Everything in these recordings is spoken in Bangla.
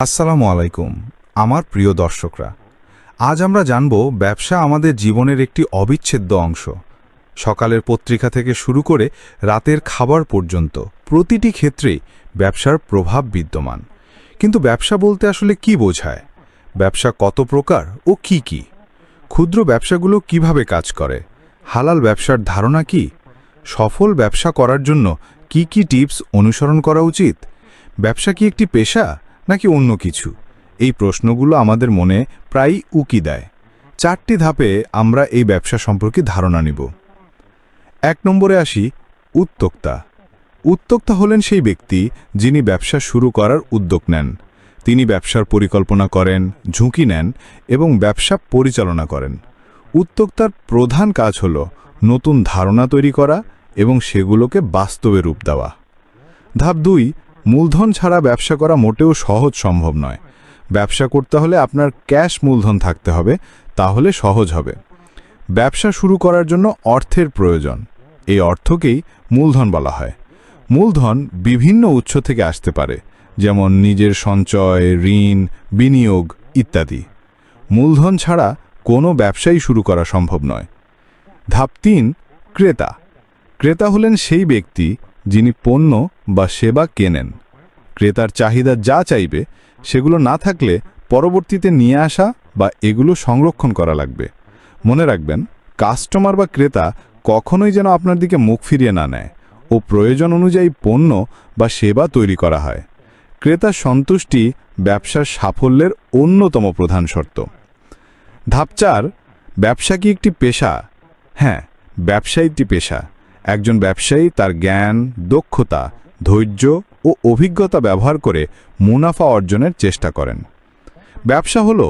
আসসালামু আলাইকুম, আমার প্রিয় দর্শকরা। আজ আমরা জানব ব্যবসা আমাদের জীবনের একটি অবিচ্ছেদ্য অংশ। সকালের পত্রিকা থেকে শুরু করে রাতের খাবার পর্যন্ত প্রতিটি ক্ষেত্রেই ব্যবসার প্রভাব বিদ্যমান। কিন্তু ব্যবসা বলতে আসলে কি বোঝায়? ব্যবসা কত প্রকার ও কি কি? ক্ষুদ্র ব্যবসাগুলো কীভাবে কাজ করে? হালাল ব্যবসার ধারণা কি? সফল ব্যবসা করার জন্য কি কি টিপস অনুসরণ করা উচিত? ব্যবসা কি একটি পেশা? নাকি অন্য কিছু? এই প্রশ্নগুলো আমাদের মনে প্রায়ই উকি দেয়। চারটি ধাপে আমরা এই ব্যবসা সম্পর্কে ধারণা নিব। এক নম্বরে আসি, উদ্যোক্তা। উদ্যোক্তা হলেন সেই ব্যক্তি যিনি ব্যবসা শুরু করার উদ্যোগ নেন। তিনি ব্যবসার পরিকল্পনা করেন, ঝুঁকি নেন এবং ব্যবসা পরিচালনা করেন। উদ্যোক্তার প্রধান কাজ হল নতুন ধারণা তৈরি করা এবং সেগুলোকে বাস্তবে রূপ দেওয়া। ধাপ দুই মূলধন ছাড়া ব্যবসা করা মোটেও সহজ সম্ভব নয়। ব্যবসা করতে হলে আপনার ক্যাশ মূলধন থাকতে হবে, তাহলে সহজ হবে। ব্যবসা শুরু করার জন্য অর্থের প্রয়োজন, এই অর্থকেই মূলধন বলা হয়। মূলধন বিভিন্ন উৎস থেকে আসতে পারে, যেমন নিজের সঞ্চয়, ঋণ, বিনিয়োগ ইত্যাদি। মূলধন ছাড়া কোনো ব্যবসাই শুরু করা সম্ভব নয়। ধাপ তিন, ক্রেতা। ক্রেতা হলেন সেই ব্যক্তি যিনি পণ্য বা সেবা কেনেন। ক্রেতার চাহিদা যা চাইবে, সেগুলো না থাকলে পরবর্তীতে নিয়ে আসা বা এগুলো সংরক্ষণ করা লাগবে। মনে রাখবেন, কাস্টমার বা ক্রেতা কখনোই যেন আপনার দিকে মুখ ফিরিয়ে না নেয় ও প্রয়োজন অনুযায়ী পণ্য বা সেবা তৈরি করা হয়। ক্রেতার সন্তুষ্টি ব্যবসার সাফল্যের অন্যতম প্রধান শর্ত। ধাপ চার, ব্যবসা কি একটি পেশা? হ্যাঁ ব্যবসা একটি পেশা। একজন ব্যবসায়ী তার জ্ঞান, দক্ষতা ধৈর্য ও অভিজ্ঞতা ব্যবহার করে মুনাফা অর্জনের চেষ্টা করেন। ব্যবসা হল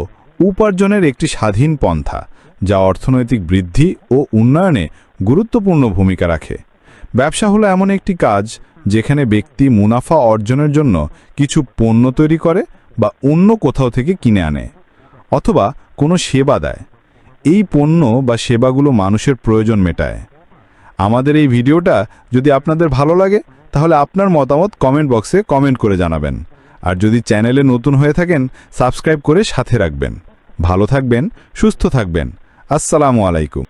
উপার্জনের একটি স্বাধীন পন্থা, যা অর্থনৈতিক বৃদ্ধি ও উন্নয়নে গুরুত্বপূর্ণ ভূমিকা রাখে। ব্যবসা হলো এমন একটি কাজ যেখানে ব্যক্তি মুনাফা অর্জনের জন্য কিছু পণ্য তৈরি করে বা অন্য কোথাও থেকে কিনে আনে, অথবা কোনো সেবা দেয়। এই পণ্য বা সেবাগুলো মানুষের প্রয়োজন মেটায়। আমাদের এই ভিডিওটা যদি আপনাদের ভালো লাগে তাহলে আপনার মতামত কমেন্ট বক্সে কমেন্ট করে জানাবেন। আর যদি চ্যানেলে নতুন হয়ে থাকেন, সাবস্ক্রাইব করে সাথে রাখবেন। ভালো থাকবেন, সুস্থ থাকবেন। আসসালামু আলাইকুম।